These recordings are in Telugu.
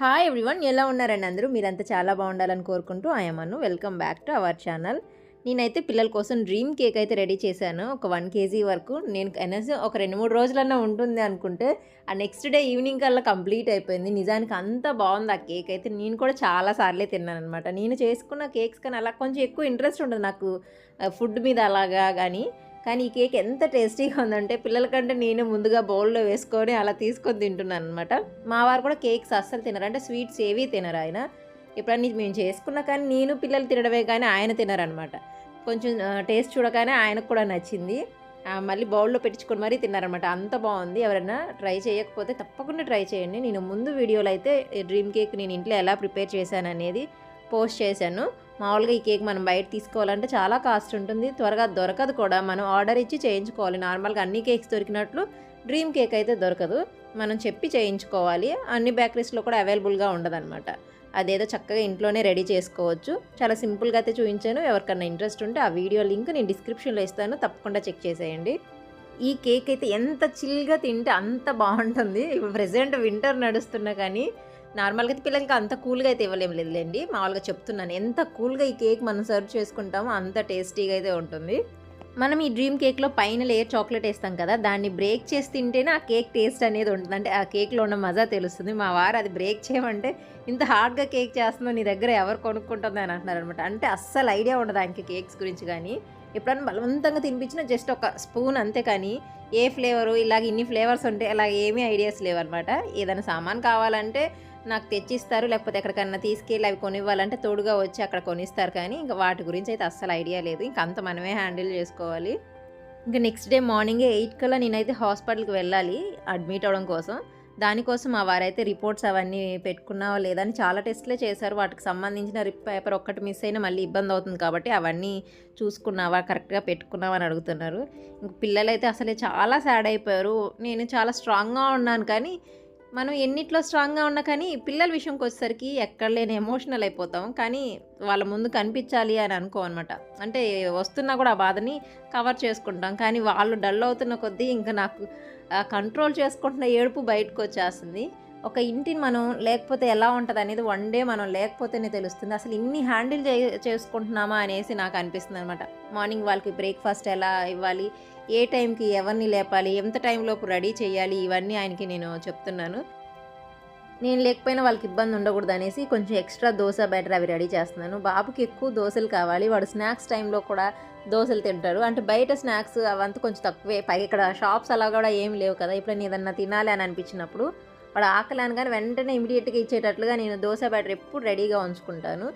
హాయ్ ఎవ్రీవన్ ఎలా ఉన్నారండి అందరూ? మీరంతా చాలా బాగుండాలని కోరుకుంటూ ఆయమ్మను welcome back to our channel నేనైతే పిల్లల కోసం డ్రీమ్ కేక్ అయితే రెడీ చేశాను. ఒక వన్ కేజీ వరకు. నేను కనీసం ఒక రెండు మూడు రోజులన్నా ఉంటుంది అనుకుంటే ఆ నెక్స్ట్ డే ఈవినింగ్ కల్లా కంప్లీట్ అయిపోయింది. నిజానికి అంత బాగుంది ఆ కేక్ అయితే. నేను కూడా చాలా సార్లే తిన్నాను అనమాట నేను చేసుకున్న కేక్స్ కానీ అలా కొంచెం ఎక్కువ ఇంట్రెస్ట్ ఉండదు నాకు. ఫుడ్ మీద అలాగా కానీ కానీ ఈ కేక్ ఎంత టేస్టీగా ఉందంటే పిల్లల కంటే నేను ముందుగా బౌల్లో వేసుకొని అలా తీసుకొని తింటున్నాను అనమాట మా వారు కూడా కేక్స్ అస్సలు తినరు. అంటే స్వీట్స్ ఏవి తినరు ఆయన. ఎప్పుడన్నా మేము చేసుకున్నా కానీ నేను పిల్లలు తినడమే కానీ ఆయన తినరనమాట కొంచెం టేస్ట్ చూడగానే ఆయనకు కూడా నచ్చింది. మళ్ళీ బౌల్లో పెట్టించుకొని మరీ తిన్నారనమాట అంత బాగుంది. ఎవరైనా ట్రై చేయకపోతే తప్పకుండా ట్రై చేయండి. నేను ముందు వీడియోలో అయితే డ్రీమ్ కేక్ నేను ఇంట్లో ఎలా ప్రిపేర్ చేశాను అనేది పోస్ట్ చేశాను. మామూలుగా ఈ కేక్ మనం బయట తీసుకోవాలంటే చాలా కాస్ట్ ఉంటుంది. త్వరగా దొరకదు కూడా. మనం ఆర్డర్ ఇచ్చి చేయించుకోవాలి. నార్మల్గా అన్ని కేక్స్ దొరికినట్లు డ్రీమ్ కేక్ అయితే దొరకదు. మనం చెప్పి చేయించుకోవాలి. అన్ని బేకరీస్లో కూడా అవైలబుల్గా ఉండదన్నమాట. అదేదో చక్కగా ఇంట్లోనే రెడీ చేసుకోవచ్చు. చాలా సింపుల్గా అయితే చూపించాను. ఎవరికన్నా ఇంట్రెస్ట్ ఉంటే ఆ వీడియో లింక్ నేను డిస్క్రిప్షన్లో ఇస్తాను. తప్పకుండా చెక్ చేసేయండి. ఈ కేక్ అయితే ఎంత చిల్గా తింటే అంత బాగుంటుంది. ఇప్పుడు ప్రజెంట్ వింటర్ నడుస్తున్నా కానీ నార్మల్గా అయితే పిల్లలకి అంత కూల్గా అయితే ఇవ్వలేం లేదులేండి. మామూలుగా చెప్తున్నాను. ఎంత కూల్గా ఈ కేక్ మనం సర్వ్ చేసుకుంటామో అంత టేస్టీగా అయితే ఉంటుంది. మనం ఈ డ్రీమ్ కేక్లో పైన లేయర్ చాక్లెట్ వేస్తాం కదా దాన్ని బ్రేక్ చేసి తింటేనే ఆ కేక్ టేస్ట్ అనేది ఉంటుంది. అంటే ఆ కేక్లో ఉన్న మజా తెలుస్తుంది. మా వారు అది బ్రేక్ చేయమంటే ఇంత హార్డ్గా కేక్ చేస్తుందో నీ దగ్గర ఎవరు కొనుక్కుంటుంది అని అంటున్నారు అనమాట అంటే అస్సలు ఐడియా ఉండదు ఆయనకి కేక్స్ గురించి కానీ. ఎప్పుడైనా బలవంతంగా తినిపించినా జస్ట్ ఒక స్పూన్ అంతే కానీ ఏ ఫ్లేవరు ఇలాగ ఇన్ని ఫ్లేవర్స్ ఉంటే అలా ఏమీ ఐడియాస్ లేవన్నమాట. ఏదైనా సామాన్ కావాలంటే నాకు తెచ్చిస్తారు లేకపోతే ఎక్కడికన్నా తీసుకెళ్ళి అవి కొనివ్వాలంటే తోడుగా వచ్చి అక్కడ కొనిస్తారు కానీ ఇంకా వాటి గురించి అయితే అస్సలు ఐడియా లేదు. ఇంకా అంత మనమే హ్యాండిల్ చేసుకోవాలి. ఇంకా నెక్స్ట్ డే మార్నింగే ఎయిట్ కల్లా నేనైతే హాస్పిటల్కి వెళ్ళాలి అడ్మిట్ అవ్వడం కోసం. దానికోసం మా వారైతే రిపోర్ట్స్ అవన్నీ పెట్టుకున్నావా లేదా అని చాలా టెస్ట్లే చేశారు. వాటికి సంబంధించిన రిప్ పేపర్ ఒక్కటి మిస్ అయినా మళ్ళీ ఇబ్బంది అవుతుంది కాబట్టి అవన్నీ చూసుకున్నావా కరెక్ట్గా పెట్టుకున్నావా అని అడుగుతున్నారు. ఇంక పిల్లలైతే అసలే చాలా సాడ్ అయిపోయారు. నేను చాలా స్ట్రాంగ్గా ఉన్నాను కానీ మనం ఎన్నిట్లో స్ట్రాంగ్గా ఉన్నా కానీ పిల్లల విషయంకి వచ్చేసరికి ఎక్కడ లేని ఎమోషనల్ అయిపోతాం. కానీ వాళ్ళ ముందు కనిపించాలి అని అనుకో అనమాట అంటే వస్తున్నా కూడా ఆ బాధని కవర్ చేసుకుంటాం. కానీ వాళ్ళు డల్ అవుతున్న కొద్దీ ఇంకా నాకు కంట్రోల్ చేసుకుంటున్న ఏడుపు బయటకు వచ్చేస్తుంది ఒక ఇంటిని మనం లేకపోతే ఎలా ఉంటుంది అనేది వన్ డే మనం లేకపోతేనే తెలుస్తుంది. అసలు ఇన్ని హ్యాండిల్ చే చేసుకుంటున్నామా అనేసి నాకు అనిపిస్తుంది అనమాట మార్నింగ్ వాళ్ళకి బ్రేక్ఫాస్ట్ ఎలా ఇవ్వాలి? ఏ టైంకి ఎవరిని లేపాలి ఎంత టైంలోపు రెడీ చేయాలి ఇవన్నీ ఆయనకి నేను చెప్తున్నాను. నేను లేకపోయినా వాళ్ళకి ఇబ్బంది ఉండకూడదు అనేసి కొంచెం ఎక్స్ట్రా దోశ బ్యాటర్ అవి రెడీ చేస్తున్నాను. బాబుకి ఎక్కువ దోశలు కావాలి వాడు స్నాక్స్ టైంలో కూడా దోశలు తింటారు. అంటే బయట స్నాక్స్ అవంతా కొంచెం తక్కువే. పైగా ఇక్కడ షాప్స్ అలా కూడా ఏం లేవు కదా. ఇప్పుడు నేను ఏదన్నా తినాలి అని అనిపించినప్పుడు వాడు ఆకలి కానీ వెంటనే ఇమీడియట్గా ఇచ్చేటట్లుగా నేను దోశ బ్యాటర్ ఎప్పుడు రెడీగా ఉంచుకుంటాను.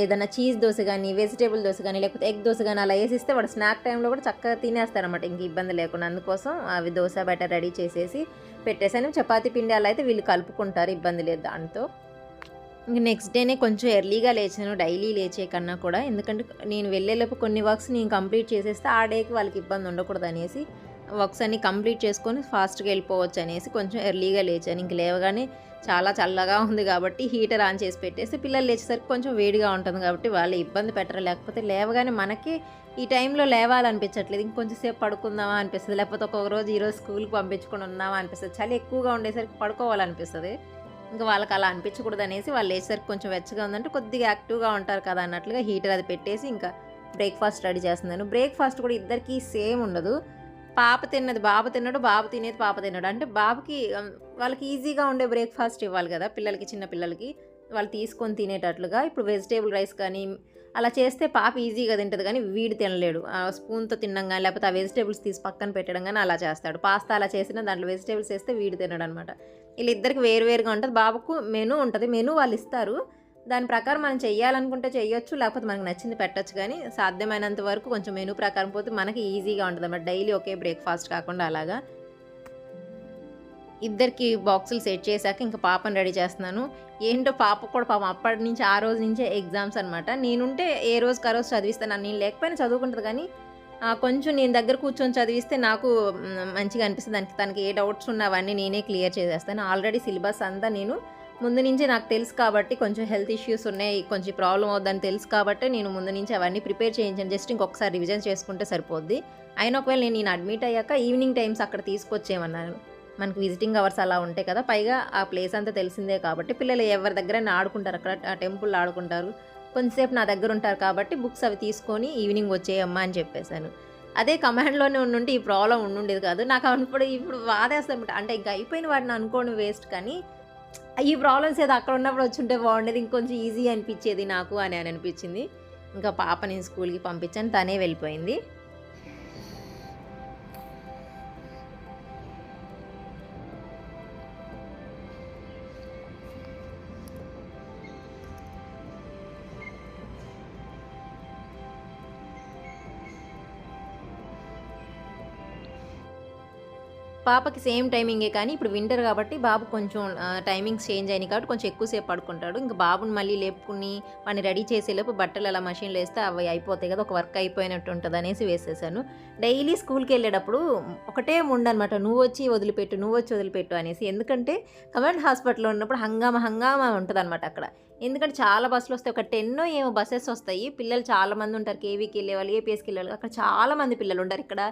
ఏదైనా చీజ్ దోశ కానీ వెజిటేబుల్ దోశ కానీ లేకపోతే ఎగ్ దోశ కానీ అలా వేసిస్తే వాడు స్నాక్ టైంలో కూడా చక్కగా తినేస్తారనమాట ఇంక ఇబ్బంది లేకుండా అందుకోసం అవి దోశ బెటర్ రెడీ చేసేసి పెట్టేసాను చపాతీ పిండి అలా అయితే వీళ్ళు కలుపుకుంటారు ఇబ్బంది లేదు దాంతో. ఇంక నెక్స్ట్ డేనే కొంచెం ఎర్లీగా లేచాను డైలీ లేచే కన్నా కూడా. ఎందుకంటే నేను వెళ్ళేలోపు కొన్ని వర్క్స్ నేను కంప్లీట్ చేసేస్తే ఆ డేకి వాళ్ళకి ఇబ్బంది ఉండకూడదు అనేసి వర్క్స్ అన్ని కంప్లీట్ చేసుకొని ఫాస్ట్గా వెళ్ళిపోవచ్చు అనేసి కొంచెం ఎర్లీగా లేచాను. ఇంక లేవగానే చాలా చల్లగా ఉంది కాబట్టి హీటర్ ఆన్ చేసి పెట్టేసి పిల్లలు లేచేసరికి కొంచెం వేడిగా ఉంటుంది కాబట్టి వాళ్ళు ఇబ్బంది పెట్టరు. లేకపోతే లేవగానే మనకి ఈ టైంలో లేవాలనిపించట్లేదు. ఇంకొంచెం సేపు పడుకుందామా అనిపిస్తుంది. లేకపోతే ఒక్కొక్క రోజు ఈరోజు స్కూల్కి పంపించుకుని ఉన్నామా అనిపిస్తుంది. చలి ఎక్కువగా ఉండేసరికి పడుకోవాలనిపిస్తుంది. ఇంకా వాళ్ళకి అలా అనిపించకూడదు అనేసి వాళ్ళు లేచేసరికి కొంచెం వెచ్చగా ఉందంటే కొద్దిగా యాక్టివ్గా ఉంటారు కదా అన్నట్లుగా హీటర్ అది పెట్టేసి ఇంకా బ్రేక్ఫాస్ట్ రెడీ చేస్తున్నాను. బ్రేక్ఫాస్ట్ కూడా ఇద్దరికీ సేమ్ ఉండదు. పాప తిన్నది బాబు తిన్నాడు బాబు తినేది పాప తిన్నాడు. అంటే బాబుకి వాళ్ళకి ఈజీగా ఉండే బ్రేక్ఫాస్ట్ ఇవ్వాలి కదా పిల్లలకి చిన్న పిల్లలకి. వాళ్ళు తీసుకొని తినేటట్లుగా. ఇప్పుడు వెజిటేబుల్ రైస్ కానీ అలా చేస్తే పాప ఈజీగా తింటుంది కానీ వీడు తినలేడు. ఆ స్పూన్తో తినడం కానీ లేకపోతే ఆ వెజిటేబుల్స్ తీసి పక్కన పెట్టడం కానీ అలా చేస్తాడు. పాస్తా అలా చేసిన దాంట్లో వెజిటేబుల్స్ వేస్తే వీడు తినడు అనమాట వీళ్ళిద్దరికి వేరువేరుగా ఉంటుంది. బాబుకు మెనూ ఉంటుంది. మెనూ వాళ్ళు ఇస్తారు. దాని ప్రకారం మనం చేయాలనుకుంటే చేయొచ్చు లేకపోతే మనకు నచ్చింది పెట్టచ్చు. కానీ సాధ్యమైనంత వరకు కొంచెం మెనూ ప్రకారం పోతే మనకి ఈజీగా ఉంటుంది అన్నమాట. డైలీ ఒకే బ్రేక్ఫాస్ట్ కాకుండా అలాగా. ఇద్దరికి బాక్సులు సెట్ చేశాక ఇంకా పాపని రెడీ చేస్తున్నాను. ఏంటో పాప కూడా పాపం అప్పటి నుంచి ఆ రోజు నుంచే ఎగ్జామ్స్ అనమాట నేనుంటే ఏ రోజుకి ఆ రోజు చదివిస్తాను నేను లేకపోయినా చదువుకుంటుంది కానీ కొంచెం నేను దగ్గర కూర్చొని చదివిస్తే నాకు మంచిగా అనిపిస్తుంది. దానికి తనకి ఏ డౌట్స్ ఉన్నా అవన్నీ నేనే క్లియర్ చేసేస్తాను. ఆల్రెడీ సిలబస్ అంతా నేను ముందు నుంచే నాకు తెలుసు కాబట్టి కొంచెం హెల్త్ ఇష్యూస్ ఉన్నాయి కొంచెం ప్రాబ్లం అవుద్దని తెలుసు కాబట్టి నేను ముందు నుంచి అవన్నీ ప్రిపేర్ చేయించాను. జస్ట్ ఇంకొకసారి రివిజన్ చేసుకుంటే సరిపోద్ది. అయినా ఒకవేళ నేను నేను అడ్మిట్ అయ్యాక ఈవినింగ్ టైమ్స్ అక్కడ తీసుకొచ్చేయమన్నాను మనకు విజిటింగ్ అవర్స్ అలా ఉంటాయి కదా పైగా ఆ ప్లేస్ అంతా తెలిసిందే కాబట్టి పిల్లలు ఎవరి దగ్గర ఆడుకుంటారు అక్కడ టెంపుల్ ఆడుకుంటారు. కొంతసేపు నా దగ్గర ఉంటారు కాబట్టి బుక్స్ అవి తీసుకొని ఈవినింగ్ వచ్చేయమ్మా అని చెప్పేశాను. అదే కమాండ్లోనే ఉండుంటే ఈ ప్రాబ్లం ఉండుండేది కాదు. నాకు అప్పుడు ఇప్పుడు బాధేస్తాను అంటే ఇంకా అయిపోయిన వాడిని అనుకోని వేస్ట్ కానీ ఈ ప్రాబ్లమ్స్ ఏదో అక్కడ ఉన్నప్పుడు వచ్చి ఉంటే బాగుండేది ఇంకొంచెం ఈజీ అనిపించేది నాకు అని అని అనిపించింది. ఇంకా పాప నేను స్కూల్కి పంపించాను తనే వెళ్ళిపోయింది. పాపకి సేమ్ టైమింగే కానీ ఇప్పుడు వింటర్ కాబట్టి బాబు కొంచెం టైమింగ్స్ చేంజ్ అయినాయి కాబట్టి కొంచెం ఎక్కువసేపు పడుకుంటాడు. ఇంకా బాబుని మళ్ళీ లేపుకుని వాడిని రెడీ చేసేలోపు బట్టలు అలా మషిన్లో వేస్తే అవి అయిపోతాయి కదా ఒక వర్క్ అయిపోయినట్టు ఉంటుంది అనేసి వేసేసాను. డైలీ స్కూల్కి వెళ్ళేటప్పుడు ఒకటే ఉండనమాట నువ్వు వచ్చి వదిలిపెట్టు నువ్వు వచ్చి వదిలిపెట్టు అనేసి. ఎందుకంటే కమాండ్ హాస్పిటల్లో ఉన్నప్పుడు హంగామా హంగామా ఉంటుంది అనమాట అక్కడ. ఎందుకంటే చాలా బస్సులు వస్తాయి ఒక టెన్నో ఏమో బస్సెస్ వస్తాయి. పిల్లలు చాలామంది ఉంటారు కేవీకి వెళ్ళే వాళ్ళు ఏపీఎస్కి వెళ్ళే వాళ్ళు అక్కడ చాలామంది పిల్లలు ఉంటారు. ఇక్కడ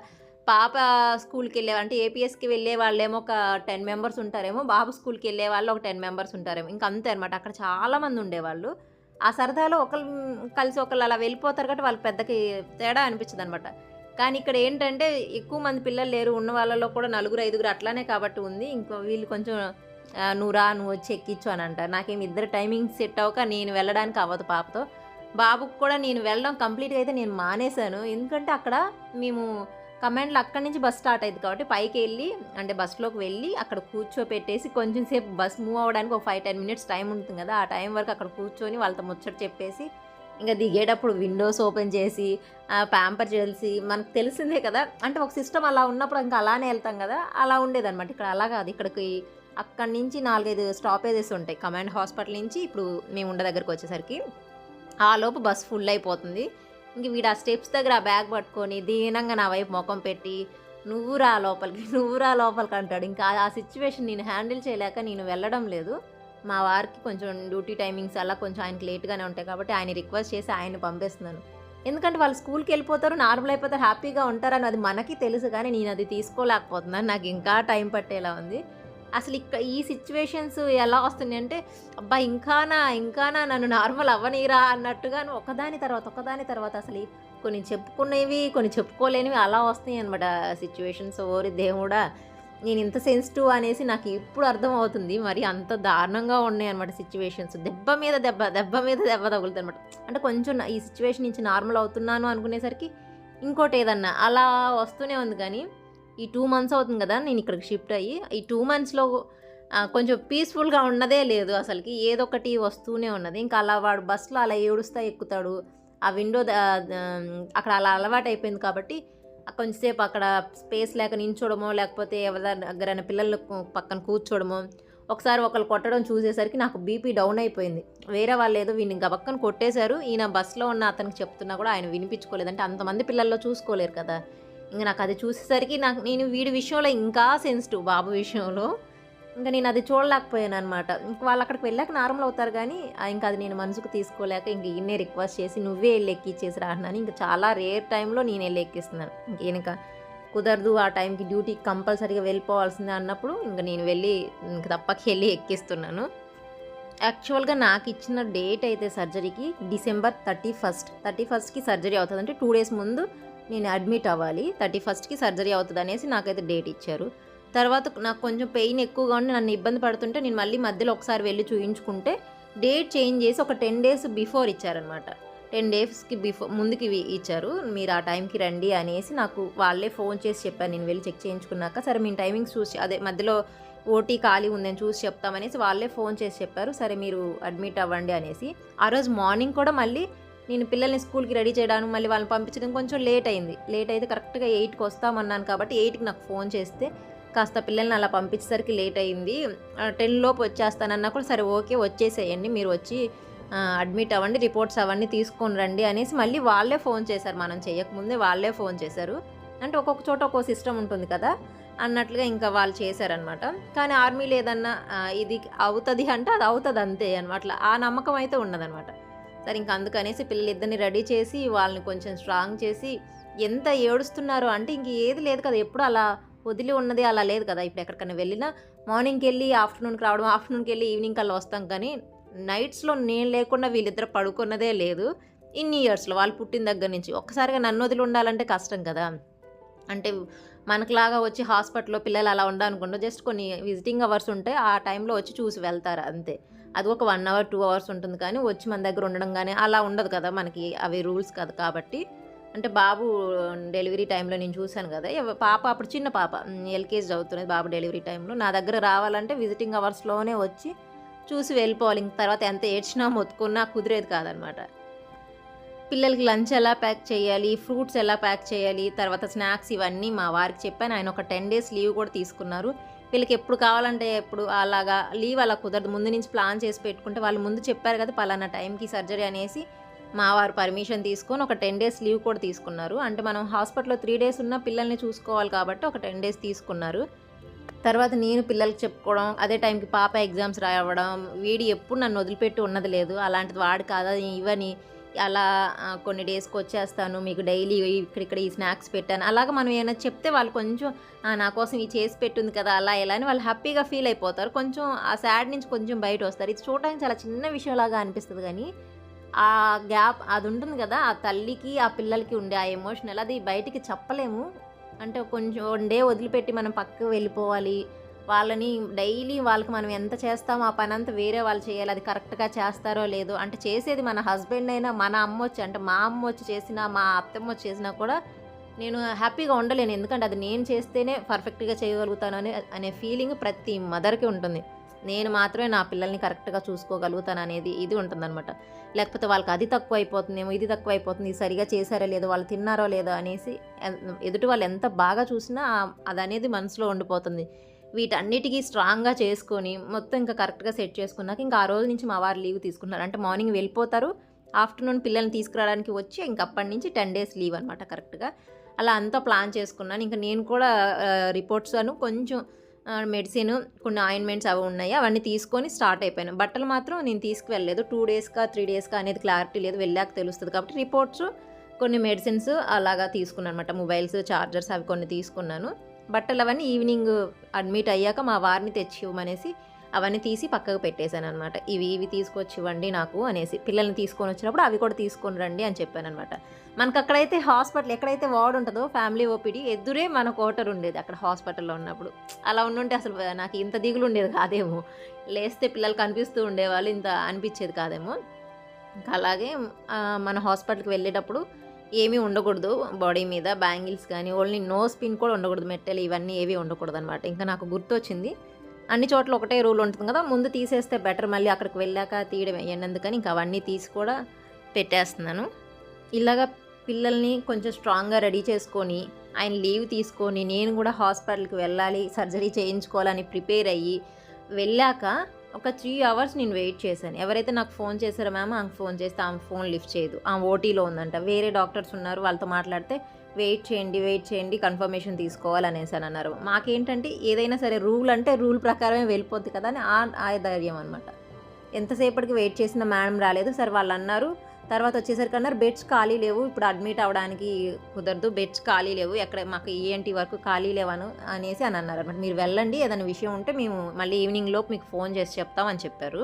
పాప స్కూల్కి వెళ్ళే అంటే ఏపీఎస్కి వెళ్ళే వాళ్ళేమో ఒక టెన్ మెంబర్స్ ఉంటారేమో బాబు స్కూల్కి వెళ్ళే వాళ్ళు ఒక టెన్ మెంబర్స్ ఉంటారేమో ఇంకా అంతే అనమాట అక్కడ చాలామంది ఉండేవాళ్ళు. ఆ సరదాలో ఒకళ్ళు కలిసి ఒకళ్ళు అలా వెళ్ళిపోతారు కాబట్టి వాళ్ళకి పెద్దకి తేడా అనిపించదు అనమాట కానీ ఇక్కడ ఏంటంటే ఎక్కువ మంది పిల్లలు లేరు ఉన్న వాళ్ళలో కూడా నలుగురు ఐదుగురు అట్లానే కాబట్టి ఉంది. ఇంకా వీళ్ళు కొంచెం నువ్వు రా నువ్వు వచ్చి ఎక్కించు అని అంటారు. నాకేం ఇద్దరు టైమింగ్ సెట్ అవ్వక నేను వెళ్ళడానికి అవ్వదు పాపతో. బాబుకు కూడా నేను వెళ్ళడం కంప్లీట్గా అయితే నేను మానేశాను. ఎందుకంటే అక్కడ మేము కమాండ్లో అక్కడి నుంచి బస్ స్టార్ట్ అయింది కాబట్టి పైకి వెళ్ళి అంటే బస్లోకి వెళ్ళి అక్కడ కూర్చోపెట్టేసి కొంచెం సేపు బస్ మూవ్ అవ్వడానికి ఒక ఫైవ్ టెన్ మినిట్స్ టైం ఉంటుంది కదా. ఆ టైం వరకు అక్కడ కూర్చొని వాళ్ళతో ముచ్చట చెప్పేసి ఇంకా దిగేటప్పుడు విండోస్ ఓపెన్ చేసి ప్యాంపర్ చేసి మనకు తెలిసిందే కదా. అంటే ఒక సిస్టమ్ అలా ఉన్నప్పుడు ఇంకా అలానే వెళ్తాం కదా. అలా ఉండేదన్నమాట. ఇక్కడ అలా కాదు. ఇక్కడికి అక్కడి నుంచి నాలుగైదు స్టాపేజెస్ ఉంటాయి. కమాండ్ హాస్పిటల్ నుంచి ఇప్పుడు మేము ఉండే దగ్గరకు వచ్చేసరికి. ఆ లోపు బస్ ఫుల్ అయిపోతుంది. ఇంక వీడు ఆ స్టెప్స్ దగ్గర ఆ బ్యాగ్ పట్టుకొని దీనంగా నా వైపు ముఖం పెట్టి నువ్వు రా లోపలికి నువ్వు రా లోపలికి అంటాడు. ఇంకా ఆ సిచ్యువేషన్ నేను హ్యాండిల్ చేయలేక నేను వెళ్ళడం లేదు. మా వారికి కొంచెం డ్యూటీ టైమింగ్స్ అలా కొంచెం ఆయనకి లేట్గానే ఉంటాయి కాబట్టి ఆయన రిక్వెస్ట్ చేసి ఆయన పంపిస్తున్నాను. ఎందుకంటే వాళ్ళు స్కూల్కి వెళ్ళిపోతారు నార్మల్ అయిపోతారు హ్యాపీగా ఉంటారని అది మనకి తెలుసు కానీ నేను అది తీసుకోలేకపోతున్నాను. నాకు ఇంకా టైం పట్టేలా ఉంది. అసలు ఇక్కడ ఈ సిచ్యువేషన్స్ ఎలా వస్తున్నాయి అంటే అబ్బా ఇంకానా ఇంకానా నన్ను నార్మల్ అవ్వనీరా అన్నట్టుగా ఒకదాని తర్వాత ఒకదాని తర్వాత అసలు కొన్ని చెప్పుకునేవి కొన్ని చెప్పుకోలేనివి అలా వస్తాయి అనమాట సిచ్యువేషన్స్. ఓరి దేవుడా నేను ఇంత సెన్సిటివ్ అనేసి నాకు ఇప్పుడు అర్థమవుతుంది. మరి అంత దారుణంగా ఉన్నాయి అనమాట సిచ్యువేషన్స్. దెబ్బ మీద దెబ్బ దెబ్బ మీద దెబ్బ తగులుతుంది అనమాట అంటే కొంచెం ఈ సిచ్యువేషన్ నుంచి నార్మల్ అవుతున్నాను అనుకునేసరికి ఇంకోటి ఏదన్నా అలా వస్తూనే ఉంది. కానీ ఈ టూ మంత్స్ అవుతుంది కదా నేను ఇక్కడికి షిఫ్ట్ అయ్యి ఈ టూ మంత్స్లో కొంచెం పీస్ఫుల్గా ఉన్నదే లేదు అసలుకి. ఏదో ఒకటి వస్తూనే ఉన్నది. ఇంకా అలా వాడు బస్సులో అలా ఏడుస్తా ఎక్కుతాడు. ఆ విండో అక్కడ అలా అలవాటు అయిపోయింది కాబట్టి కొంచెంసేపు అక్కడ స్పేస్ లేక నించోడమో లేకపోతే ఎవరి దగ్గరైనా పిల్లలు పక్కన కూర్చోడమో ఒకసారి ఒకరు కొట్టడం చూసేసరికి నాకు బీపీ డౌన్ అయిపోయింది. వేరే వాళ్ళు ఏదో వీని ఇంకా పక్కన కొట్టేశారు. ఈయన బస్సులో ఉన్న అతనికి చెప్తున్నా కూడా ఆయన వినిపించుకోలేదు అంటే అంతమంది పిల్లల్లో చూసుకోలేరు కదా. ఇంకా నాకు అది చూసేసరికి నాకు నేను వీడి విషయంలో ఇంకా సెన్సిటివ్ బాబు విషయంలో. ఇంకా నేను అది చూడలేకపోయాను అనమాట ఇంక వాళ్ళు అక్కడికి వెళ్ళాక నార్మల్ అవుతారు కానీ ఇంకా అది నేను మనసుకు తీసుకోలేక ఇంక ఈయనే రిక్వెస్ట్ చేసి నువ్వే వెళ్ళి ఎక్కిచ్చేసి రాన్నాను ఇంకా చాలా రేర్ టైంలో నేను వెళ్ళి ఎక్కిస్తున్నాను. ఇంక కుదరదు ఆ టైంకి డ్యూటీకి కంపల్సరీగా వెళ్ళిపోవాల్సిందే అన్నప్పుడు ఇంకా నేను వెళ్ళి ఇంక తప్పక వెళ్ళి ఎక్కిస్తున్నాను. యాక్చువల్గా నాకు ఇచ్చిన డేట్ అయితే సర్జరీకి డిసెంబర్ థర్టీ ఫస్ట్ థర్టీ ఫస్ట్కి సర్జరీ అవుతుంది అంటే టూ డేస్ ముందు నేను అడ్మిట్ అవ్వాలి థర్టీ ఫస్ట్కి సర్జరీ అవుతుంది అనేసి నాకైతే డేట్ ఇచ్చారు. తర్వాత నాకు కొంచెం పెయిన్ ఎక్కువగా ఉండి నన్ను ఇబ్బంది పడుతుంటే నేను మళ్ళీ మధ్యలో ఒకసారి వెళ్ళి చూయించుకుంటే డేట్ చేంజ్ చేసి ఒక టెన్ డేస్ బిఫోర్ ఇచ్చారనమాట. టెన్ డేస్కి బిఫోర్ ముందుకి ఇచ్చారు. మీరు ఆ టైంకి రండి అనేసి నాకు వాళ్ళే ఫోన్ చేసి చెప్పాను నేను వెళ్ళి చెక్ చేయించుకున్నాక సరే మీ టైమింగ్స్ చూసి అదే మధ్యలో ఓటీ ఖాళీ ఉందని చూసి చెప్తామనేసి వాళ్ళే ఫోన్ చేసి చెప్పారు. సరే మీరు అడ్మిట్ అవ్వండి అనేసి. ఆ రోజు మార్నింగ్ కూడా మళ్ళీ నేను పిల్లల్ని స్కూల్కి రెడీ చేయడానికి మళ్ళీ వాళ్ళని పంపించడం కొంచెం లేట్ అయింది. లేట్ అయితే కరెక్ట్గా ఎయిట్కి వస్తామన్నాను కాబట్టి ఎయిట్కి నాకు ఫోన్ చేస్తే కాస్త పిల్లల్ని అలా పంపించేసరికి లేట్ అయింది. టెన్ లోపు వచ్చేస్తానన్నా కూడా సరే ఓకే వచ్చేసేయండి మీరు వచ్చి అడ్మిట్ అవ్వండి రిపోర్ట్స్ అవన్నీ తీసుకొని రండి అనేసి మళ్ళీ వాళ్ళే ఫోన్ చేశారు. మనం చేయకముందే వాళ్ళే ఫోన్ చేశారు. అంటే ఒక్కొక్క చోట ఒక్కో సిస్టమ్ ఉంటుంది కదా అన్నట్లుగా ఇంకా వాళ్ళు చేశారనమాట కానీ ఆర్మీ లేదన్నా ఇది అవుతుంది అంటే అది అవుతుంది అంతే అనమాట ఆ నమ్మకం అయితే ఉన్నదనమాట సరే ఇంకా అందుకనేసి పిల్లలిద్దరిని రెడీ చేసి వాళ్ళని కొంచెం స్ట్రాంగ్ చేసి ఎంత ఏడుస్తున్నారు అంటే ఇంక ఏది లేదు కదా ఎప్పుడు అలా వదిలి ఉన్నది అలా లేదు కదా. ఇప్పుడు ఎక్కడికైనా వెళ్ళినా మార్నింగ్కి వెళ్ళి ఆఫ్టర్నూన్కి రావడం ఆఫ్టర్నూన్కి వెళ్ళి ఈవినింగ్ కల్లా వస్తాం కానీ నైట్స్లో నేను లేకుండా వీళ్ళిద్దరు పడుకున్నదే లేదు. ఇన్ని ఇయర్స్లో వాళ్ళు పుట్టిన దగ్గర నుంచి ఒక్కసారిగా నన్ను వదిలి ఉండాలంటే కష్టం కదా. అంటే మనకులాగా వచ్చి హాస్పిటల్లో పిల్లలు అలా ఉండాలనుకుంటే జస్ట్ కొన్ని విజిటింగ్ అవర్స్ ఉంటే ఆ టైంలో వచ్చి చూసి వెళ్తారు అంతే. అది ఒక వన్ అవర్ టూ అవర్స్ ఉంటుంది కానీ వచ్చి మన దగ్గర ఉండడం కానీ అలా ఉండదు కదా మనకి అవి రూల్స్ కదా కాబట్టి. అంటే బాబు డెలివరీ టైంలో నేను చూశాను కదా పాప అప్పుడు చిన్న పాప ఎల్కేజీ చదువుతున్నది బాబు డెలివరీ టైంలో. నా దగ్గర రావాలంటే విజిటింగ్ అవర్స్లోనే వచ్చి చూసి వెళ్ళిపోవాలి. ఇంక తర్వాత ఎంత ఏడ్చినా మొత్తుకున్నా కుదిరేది కాదనమాట. పిల్లలకి లంచ్ ఎలా ప్యాక్ చేయాలి ఫ్రూట్స్ ఎలా ప్యాక్ చేయాలి తర్వాత స్నాక్స్ ఇవన్నీ మా వారికి చెప్పాను. ఆయన ఒక టెన్ డేస్ లీవ్ కూడా తీసుకున్నారు. వీళ్ళకి ఎప్పుడు కావాలంటే ఎప్పుడు అలాగా లీవ్ అలా కుదరదు. ముందు నుంచి ప్లాన్ చేసి పెట్టుకుంటే వాళ్ళు ముందు చెప్పారు కదా పలానా టైంకి సర్జరీ అనేసి మా వారు పర్మిషన్ తీసుకొని ఒక టెన్ డేస్ లీవ్ కూడా తీసుకున్నారు. అంటే మనం హాస్పిటల్లో త్రీ డేస్ ఉన్న పిల్లల్ని చూసుకోవాలి కాబట్టి ఒక టెన్ డేస్ తీసుకున్నారు. తర్వాత నేను పిల్లలకి చెప్పుకోవడం అదే టైంకి పాప ఎగ్జామ్స్ రావడం వీడి ఎప్పుడు నన్ను వదిలిపెట్టి ఉన్నది లేదు అలాంటిది వాడు కాదా ఇవని అలా కొన్ని డేస్కి వచ్చేస్తాను మీకు డైలీ ఇక్కడిక్కడ ఈ స్నాక్స్ పెట్టాను. అలాగ మనం ఏమైనా చెప్తే వాళ్ళు కొంచెం నా కోసం ఇది చేసి పెట్టుంది కదా అలా ఇలా అని వాళ్ళు హ్యాపీగా ఫీల్ అయిపోతారు. కొంచెం ఆ సాడ్ నుంచి కొంచెం బయట వస్తారు ఇది చూడడానికి చాలా చిన్న విషయంలాగా అనిపిస్తుంది కానీ ఆ గ్యాప్ అది ఉంటుంది కదా ఆ తల్లికి ఆ పిల్లలకి ఉండే ఆ ఎమోషనల్ అది బయటికి చెప్పలేము. అంటే కొంచెం వన్ డే వదిలిపెట్టి మనం పక్కకు వెళ్ళిపోవాలి వాళ్ళని డైలీ వాళ్ళకి మనం ఎంత చేస్తామో ఆ పని అంతా వేరే వాళ్ళు చేయాలి అది కరెక్ట్గా చేస్తారో లేదో అంటే చేసేది మన హస్బెండ్ అయినా మన అమ్మ వచ్చి అంటే మా అమ్మ వచ్చి చేసినా మా అత్తమ్మ వచ్చి చేసినా కూడా నేను హ్యాపీగా ఉండలేను. ఎందుకంటే అది నేను చేస్తేనే పర్ఫెక్ట్గా చేయగలుగుతాను అనే అనే ఫీలింగ్ ప్రతి మదర్కి ఉంటుంది. నేను మాత్రమే నా పిల్లల్ని కరెక్ట్గా చూసుకోగలుగుతాను అనేది ఇది ఉంటుందన్నమాట. లేకపోతే వాళ్ళకి అది తక్కువ అయిపోతుందేమో ఇది తక్కువ అయిపోతుంది సరిగా చేశారో లేదో వాళ్ళు తిన్నారో లేదో అనేసి ఎదుటి వాళ్ళు ఎంత బాగా చూసినా అది అనేది మనసులో ఉండిపోతుంది. వీటన్నిటికీ స్ట్రాంగ్గా చేసుకొని మొత్తం ఇంకా కరెక్ట్గా సెట్ చేసుకున్నాక ఇంకా ఆ రోజు నుంచి మా వారు లీవ్ తీసుకున్నారు అంటే మార్నింగ్ వెళ్ళిపోతారు ఆఫ్టర్నూన్ పిల్లల్ని తీసుకురావడానికి వచ్చి ఇంకా అప్పటి నుంచి టెన్ డేస్ లీవ్ అనమాట కరెక్ట్గా అలా అంతా ప్లాన్ చేసుకున్నాను. ఇంకా నేను కూడా రిపోర్ట్స్ అను కొంచెం మెడిసిన్ కొన్ని ఆయింట్మెంట్స్ అవి ఉన్నాయి అవన్నీ తీసుకొని స్టార్ట్ అయిపోయాను. బట్టలు మాత్రం నేను తీసుకువెళ్ళలేదు. టూ డేస్గా త్రీ డేస్గా అనేది క్లారిటీ లేదు. వెళ్ళాక తెలుస్తుంది కాబట్టి రిపోర్ట్స్ కొన్ని మెడిసిన్స్ అలాగా తీసుకున్నాను అనమాట మొబైల్స్ చార్జర్స్ అవి కొన్ని తీసుకున్నాను. బట్టలు అవన్నీ ఈవినింగ్ అడ్మిట్ అయ్యాక మా వారిని తెచ్చి ఇవ్వమనేసి అవన్నీ తీసి పక్కకు పెట్టేశాను అనమాట ఇవి ఇవి తీసుకొచ్చి ఇవ్వండి నాకు అనేసి పిల్లల్ని తీసుకొని వచ్చినప్పుడు అవి కూడా తీసుకొని రండి అని చెప్పాను అనమాట మనకు అక్కడైతే హాస్పిటల్ ఎక్కడైతే వార్డ్ ఉంటుందో ఫ్యామిలీ ఓపీడీ ఎదురే మన క్వార్టర్ ఉండేది అక్కడ హాస్పిటల్లో ఉన్నప్పుడు. అలా ఉండుంటే అసలు నాకు ఇంత దిగులు ఉండేది కాదేమో. లేస్తే పిల్లలు కనిపిస్తూ ఉండేవాళ్ళు ఇంత అనిపించేది కాదేమో. ఇంకా అలాగే మన హాస్పిటల్కి వెళ్ళేటప్పుడు ఏమీ ఉండకూడదు బాడీ మీద బ్యాంగిల్స్ కానీ ఓన్లీ నో స్పిన్ కూడా ఉండకూడదు మెట్టెలు ఇవన్నీ ఏవి ఉండకూడదు అనమాట ఇంకా నాకు గుర్తొచ్చింది అన్ని చోట్ల ఒకటే రూల్ ఉంటుంది కదా ముందు తీసేస్తే బెటర్ మళ్ళీ అక్కడికి వెళ్ళాక తీయడం ఎందుకని ఇంకా అవన్నీ తీసి కూడా పెట్టేస్తున్నాను. ఇలాగా పిల్లల్ని కొంచెం స్ట్రాంగ్గా రెడీ చేసుకొని ఆయన లీవ్ తీసుకొని నేను కూడా హాస్పిటల్కి వెళ్ళాలి సర్జరీ చేయించుకోవాలని ప్రిపేర్ అయ్యి వెళ్ళాక ఒక త్రీ అవర్స్ నేను వెయిట్ చేశాను. ఎవరైతే నాకు ఫోన్ చేశారో మ్యామ్ ఆమెకు ఫోన్ చేస్తే ఆమె ఫోన్ లిఫ్ట్ చేయదు. ఆమె ఓటీలో ఉందంట. వేరే డాక్టర్స్ ఉన్నారు వాళ్ళతో మాట్లాడితే వెయిట్ చేయండి వెయిట్ చేయండి కన్ఫర్మేషన్ తీసుకోవాలనేసి అని అన్నారు. మాకేంటంటే ఏదైనా సరే రూల్ అంటే రూల్ ప్రకారమే వెళ్ళిపోద్ది కదా అని ఆ ఆ ధైర్యం అనమాట ఎంతసేపటికి వెయిట్ చేసిన మేడం రాలేదు. సరే వాళ్ళు అన్నారు తర్వాత వచ్చేసరికి అన్నారు బెడ్స్ ఖాళీ లేవు ఇప్పుడు అడ్మిట్ అవ్వడానికి కుదరదు బెడ్స్ ఖాళీ లేవు ఎక్కడ మాకు ఈఎన్టీ వరకు ఖాళీ లేవను అనేసి అని అన్నారు అనమాట. మీరు వెళ్ళండి ఏదైనా విషయం ఉంటే మేము మళ్ళీ ఈవినింగ్ లోపు మీకు ఫోన్ చేసి చెప్తామని చెప్పారు.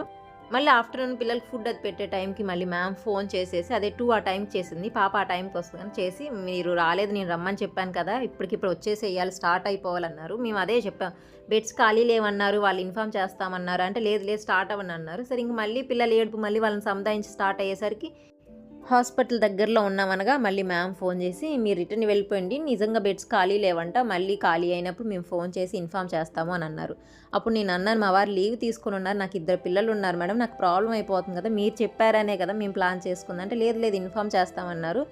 మళ్ళీ ఆఫ్టర్నూన్ పిల్లలకి ఫుడ్ అది పెట్టే టైంకి మళ్ళీ మ్యామ్ ఫోన్ చేసేసి అదే టూ ఆ టైంకి చేసింది పాప ఆ టైంకి వస్తుందని చేసి మీరు రాలేదు నేను రమ్మని చెప్పాను కదా ఇప్పటికిప్పుడు వచ్చేసేయాలి స్టార్ట్ అయిపోవాలన్నారు. మేము అదే చెప్పాం బెడ్స్ ఖాళీ లేవన్నారు వాళ్ళు ఇన్ఫామ్ చేస్తామన్నారు అంటే లేదు లేదు స్టార్ట్ అవ్వని అన్నారు సరే ఇంక మళ్ళీ పిల్లలు ఏడుపు మళ్ళీ వాళ్ళని సముదాయించి స్టార్ట్ అయ్యేసరికి హాస్పిటల్ దగ్గరలో ఉన్నామనగా మళ్ళీ మ్యామ్ ఫోన్ చేసి మీరు రిటర్న్ వెళ్ళిపోయింది నిజంగా బెడ్స్ ఖాళీ లేవంట మళ్ళీ ఖాళీ అయినప్పుడు మేము ఫోన్ చేసి ఇన్ఫామ్ చేస్తాము అని అన్నారు. అప్పుడు నేను అన్నాను మా వారు లీవ్ తీసుకుని ఉన్నారు నాకు ఇద్దరు పిల్లలు ఉన్నారు మేడం నాకు ప్రాబ్లం అయిపోతుంది కదా మీరు చెప్పారనే కదా మేము ప్లాన్ చేసుకుంది అంటే లేదు లేదు ఇన్ఫామ్ చేస్తామన్నారు.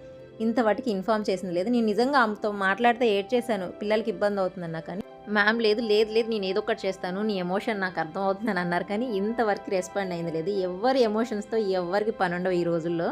ఇంతవాటికి ఇన్ఫామ్ చేసింది లేదు. నేను నిజంగా ఆమెతో మాట్లాడితే ఏడ్ చేశాను పిల్లలకి ఇబ్బంది అవుతుందన్నా కానీ. మ్యామ్ లేదు లేదు లేదు నేను ఏదో ఒకటి చేస్తాను నీ ఎమోషన్ నాకు అర్థం అవుతుందని అన్నారు. కానీ ఇంతవరకు రెస్పాండ్ అయింది లేదు. ఎవరి ఎమోషన్స్తో ఎవరికి పని ఉండవు ఈ రోజుల్లో.